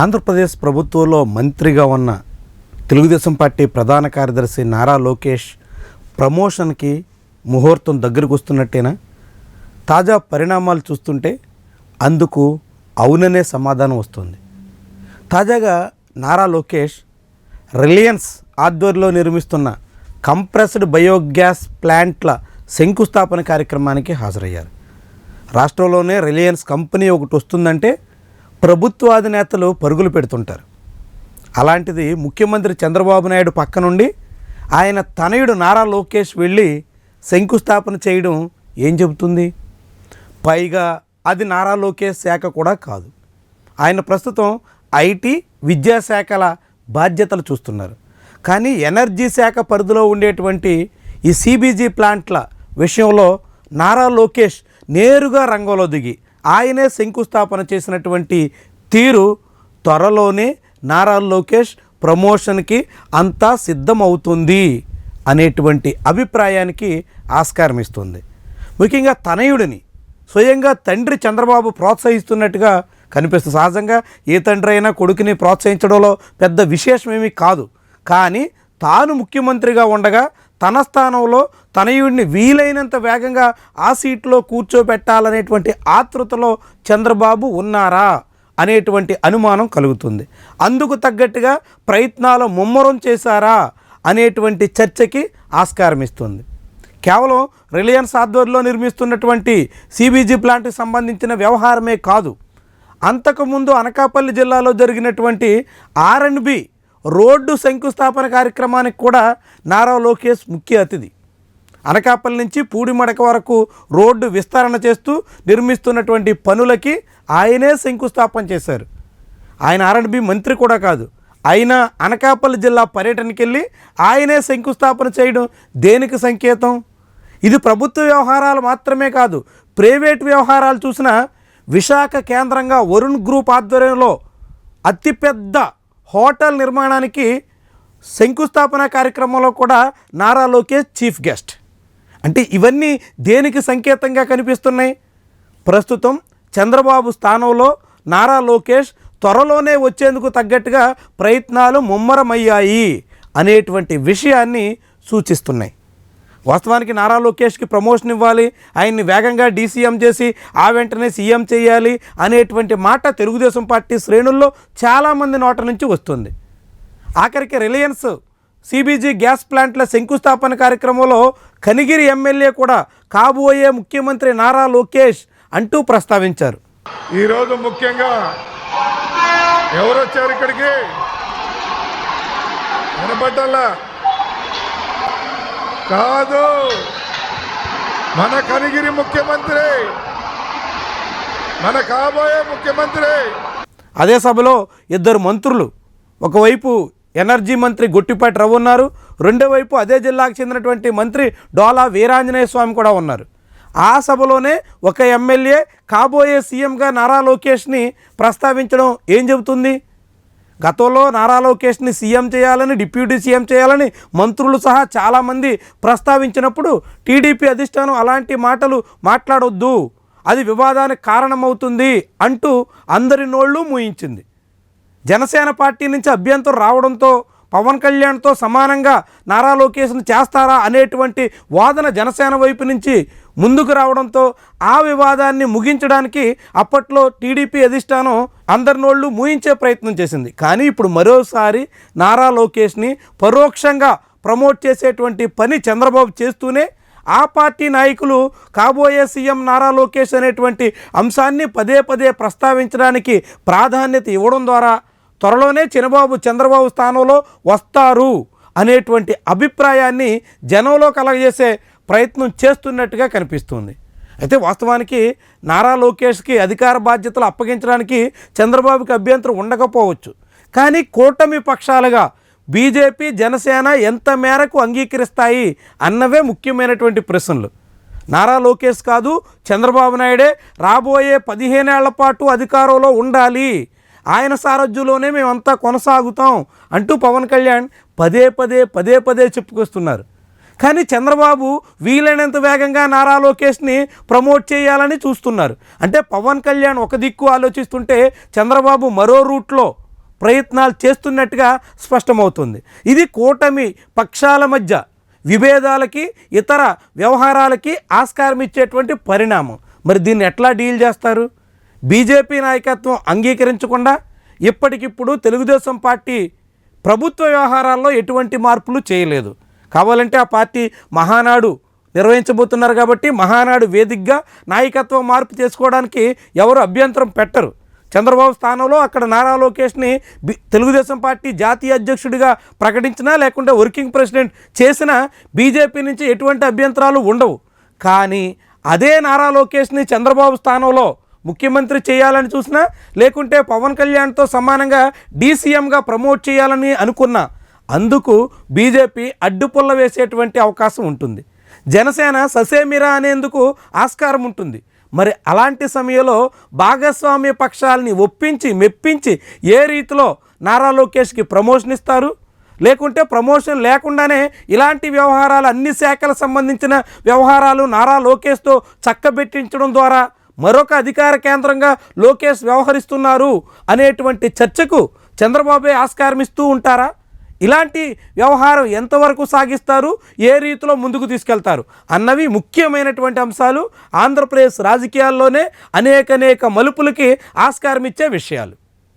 ఆంధ్రప్రదేశ్ ప్రభుత్వంలో మంత్రిగా ఉన్న తెలుగుదేశం పార్టీ ప్రధాన కార్యదర్శి నారా లోకేష్ ప్రమోషన్కి ముహూర్తం దగ్గరకు వస్తున్నట్టేనా? తాజా పరిణామాలు చూస్తుంటే అందుకు అవుననే సమాధానం వస్తుంది. తాజాగా నారా లోకేష్ రిలయన్స్ ఆధ్వర్యంలో నిర్మిస్తున్న కంప్రెస్డ్ బయోగ్యాస్ ప్లాంట్ల శంకుస్థాపన కార్యక్రమానికి హాజరయ్యారు. రాష్ట్రంలోనే రిలయన్స్ కంపెనీ ఒకటి వస్తుందంటే ప్రభుత్వాధినేతలు పరుగులు పెడుతుంటారు. అలాంటిది ముఖ్యమంత్రి చంద్రబాబు నాయుడు పక్క నుండి ఆయన తనయుడు నారా లోకేష్ వెళ్ళి శంకుస్థాపన చేయడం ఏం చెబుతుంది? పైగా అది నారా లోకేష్ శాఖ కూడా కాదు. ఆయన ప్రస్తుతం ఐటీ విద్యాశాఖల బాధ్యతలు చూస్తున్నారు. కానీ ఎనర్జీ శాఖ పరిధిలో ఉండేటువంటి ఈ సిబీజీ ప్లాంట్ల విషయంలో నారా లోకేష్ నేరుగా రంగంలో దిగి ఆయనే శంకుస్థాపన చేసినటువంటి తీరు త్వరలోనే నారా లోకేష్ ప్రమోషన్కి అంతా సిద్ధమవుతుంది అనేటువంటి అభిప్రాయానికి ఆస్కారం ఇస్తుంది. ముఖ్యంగా తనయుడిని స్వయంగా తండ్రి చంద్రబాబు ప్రోత్సహిస్తున్నట్టుగా కనిపిస్తుంది. సహజంగా ఏ తండ్రి అయినా కొడుకుని ప్రోత్సహించడంలో పెద్ద విశేషమేమీ కాదు. కానీ తాను ముఖ్యమంత్రిగా ఉండగా తన స్థానంలో తనయుడిని వీలైనంత వేగంగా ఆ సీట్లో కూర్చోబెట్టాలనేటువంటి ఆతృతలో చంద్రబాబు ఉన్నారా అనేటువంటి అనుమానం కలుగుతుంది. అందుకు తగ్గట్టుగా ప్రయత్నాలు ముమ్మరం చేశారా అనేటువంటి చర్చకి ఆస్కారం ఇస్తుంది. కేవలం రిలయన్స్ ఆధ్వర్యంలో నిర్మిస్తున్నటువంటి సిబీజీ ప్లాంట్కి సంబంధించిన వ్యవహారమే కాదు. అంతకుముందు అనకాపల్లి జిల్లాలో జరిగినటువంటి ఆర్ అండ్ బి రోడ్డు శంకుస్థాపన కార్యక్రమానికి కూడా నారా లోకేష్ ముఖ్య అతిథి. అనకాపల్లి నుంచి పూడిమడక వరకు రోడ్డు విస్తరణ చేస్తూ నిర్మిస్తున్నటువంటి పనులకి ఆయనే శంకుస్థాపన చేశారు. ఆయన ఆర్ఎండ్బి మంత్రి కూడా కాదు. అయినా అనకాపల్లి జిల్లా పర్యటనకి వెళ్ళి ఆయనే శంకుస్థాపన చేయడం దేనికి సంకేతం? ఇది ప్రభుత్వ వ్యవహారాలు మాత్రమే కాదు ప్రైవేట్ వ్యవహారాలు చూసిన విశాఖ కేంద్రంగా వరుణ్ గ్రూప్ ఆధ్వర్యంలో అతిపెద్ద హోటల్ నిర్మాణానికి శంకుస్థాపన కార్యక్రమంలో కూడా నారా లోకేష్ చీఫ్ గెస్ట్. అంటే ఇవన్నీ దేనికి సంకేతంగా కనిపిస్తున్నాయి? ప్రస్తుతం చంద్రబాబు స్థానంలో నారా లోకేష్ త్వరలోనే వచ్చేందుకు తగ్గట్టుగా ప్రయత్నాలు ముమ్మరమయ్యాయి అనేటువంటి విషయాన్ని సూచిస్తున్నాయి. వాస్తవానికి నారా లోకేష్కి ప్రమోషన్ ఇవ్వాలి ఆయన్ని వేగంగా డీసీఎం చేసి ఆ వెంటనే సీఎం చేయాలి అనేటువంటి మాట తెలుగుదేశం పార్టీ శ్రేణుల్లో చాలామంది నోట నుంచి వస్తుంది. ఆఖరికి రిలయన్స్ సిబీజీ గ్యాస్ ప్లాంట్ల శంకుస్థాపన కార్యక్రమంలో కనిగిరి ఎమ్మెల్యే కూడా కాబోయే ముఖ్యమంత్రి నారా లోకేష్ అంటూ ప్రస్తావించారు. ఈరోజు ముఖ్యంగా ఎవరొచ్చారు ఇక్కడికి? వినపడ్డల్లా కాదు. మన కనిగిరి ముఖ్యమంత్రి. మన కాబోయే ముఖ్యమంత్రి. అదే సభలో ఇద్దరు మంత్రులు. ఒకవైపు ఎనర్జీ మంత్రి గొట్టిపాటి రవి ఉన్నారు. రెండో వైపు అదే జిల్లాకు చెందినటువంటి మంత్రి డోలా వీరాంజనేయ స్వామి కూడా ఉన్నారు. ఆ సభలోనే ఒక ఎమ్మెల్యే కాబోయే సీఎంగా నారా లోకేష్ని ప్రస్తావించడం ఏం చెబుతుంది? గతంలో నారా లోకేష్ని సీఎం చేయాలని డిప్యూటీ సీఎం చేయాలని మంత్రులు సహా చాలామంది ప్రస్తావించినప్పుడు టీడీపీ అధిష్టానం అలాంటి మాటలు మాట్లాడొద్దు. అది వివాదానికి కారణమవుతుంది అంటూ అందరి నోళ్ళు మూయించింది. జనసేన పార్టీ నుంచి అభ్యంతరం రావడంతో పవన్ కళ్యాణ్తో సమానంగా నారా లోకేష్ను చేస్తారా అనేటువంటి వాదన జనసేన వైపు నుంచి ముందుకు రావడంతో ఆ వివాదాన్ని ముగించడానికి అప్పట్లో టీడీపీ అధిష్టానం అందరి నోళ్ళు మూయించే ప్రయత్నం చేసింది. కానీ ఇప్పుడు మరోసారి నారా లోకేష్ని పరోక్షంగా ప్రమోట్ చేసేటువంటి పని చంద్రబాబు చేస్తూనే ఆ పార్టీ నాయకులు కాబోయే సీఎం నారా లోకేష్ అనేటువంటి అంశాన్ని పదే పదే ప్రస్తావించడానికి ప్రాధాన్యత ఇవ్వడం ద్వారా త్వరలోనే చిన్నబాబు చంద్రబాబు స్థానంలో వస్తారు అనేటువంటి అభిప్రాయాన్ని జనంలో కలగజేసే ప్రయత్నం చేస్తున్నట్టుగా కనిపిస్తుంది. అయితే వాస్తవానికి నారా లోకేష్కి అధికార బాధ్యతలు అప్పగించడానికి చంద్రబాబుకి అభ్యంతరం ఉండకపోవచ్చు. కానీ కూటమి పక్షాలుగా బీజేపీ జనసేన ఎంత మేరకు అంగీకరిస్తాయి అన్నవే ముఖ్యమైనటువంటి ప్రశ్నలు. నారా లోకేష్ కాదు చంద్రబాబు నాయుడే రాబోయే పదిహేనేళ్ళ పాటు అధికారంలో ఉండాలి. ఆయన సారథ్యంలోనే మేమంతా కొనసాగుతాం అంటూ పవన్ కళ్యాణ్ పదే పదే పదే పదే చెప్పుకొస్తున్నారు. కానీ చంద్రబాబు వీలైనంత వేగంగా నారా లోకేష్ని ప్రమోట్ చేయాలని చూస్తున్నారు. అంటే పవన్ కళ్యాణ్ ఒక దిక్కు ఆలోచిస్తుంటే చంద్రబాబు మరో రూట్లో ప్రయత్నాలు చేస్తున్నట్టుగా స్పష్టమవుతుంది. ఇది కూటమి పక్షాల మధ్య విభేదాలకి ఇతర వ్యవహారాలకి ఆస్కారం ఇచ్చేటువంటి పరిణామం. మరి దీన్ని ఎట్లా డీల్ చేస్తారు? బీజేపీ నాయకత్వం అంగీకరించకుండా ఇప్పటికిప్పుడు తెలుగుదేశం పార్టీ ప్రభుత్వ వ్యవహారాల్లో ఎటువంటి మార్పులు చేయలేదు. కావాలంటే ఆ పార్టీ మహానాడు నిర్వహించబోతున్నారు కాబట్టి మహానాడు వేదికగా నాయకత్వం మార్పు చేసుకోవడానికి ఎవరు అభ్యంతరం పెట్టరు. చంద్రబాబు స్థానంలో అక్కడ నారా లోకేష్ని తెలుగుదేశం పార్టీ జాతీయ అధ్యక్షుడిగా ప్రకటించినా లేకుంటే వర్కింగ్ ప్రెసిడెంట్ చేసినా బీజేపీ నుంచి ఎటువంటి అభ్యంతరాలు ఉండవు. కానీ అదే నారా లోకేష్ని చంద్రబాబు స్థానంలో ముఖ్యమంత్రి చేయాలని చూసినా లేకుంటే పవన్ కళ్యాణ్తో సమానంగా డీసీఎంగా ప్రమోట్ చేయాలని అనుకున్నా అందుకు బీజేపీ అడ్డుపుల్ల వేసేటువంటి అవకాశం ఉంటుంది. జనసేన ససేమిరా అనేందుకు ఆస్కారం ఉంటుంది. మరి అలాంటి సమయంలో భాగస్వామ్య పక్షాలని ఒప్పించి మెప్పించి ఏ రీతిలో నారా లోకేష్కి ప్రమోషన్ ఇస్తారు? లేకుంటే ప్రమోషన్ లేకుండానే ఇలాంటి వ్యవహారాలు అన్ని శాఖలకు సంబంధించిన వ్యవహారాలు నారా లోకేష్తో చక్కబెట్టించడం ద్వారా మరొక అధికార కేంద్రంగా లోకేష్ వ్యవహరిస్తున్నారు అనేటువంటి చర్చకు చంద్రబాబే ఆస్కారం ఇస్తూ ఉంటారా? ఇలాంటి వ్యవహారం ఎంతవరకు సాగిస్తారు? ఏ రీతిలో ముందుకు తీసుకెళ్తారు? అన్నవి ముఖ్యమైనటువంటి అంశాలు. ఆంధ్రప్రదేశ్ రాజకీయాల్లోనే అనేక అనేక మలుపులకి ఆస్కారం ఇచ్చే విషయాలు.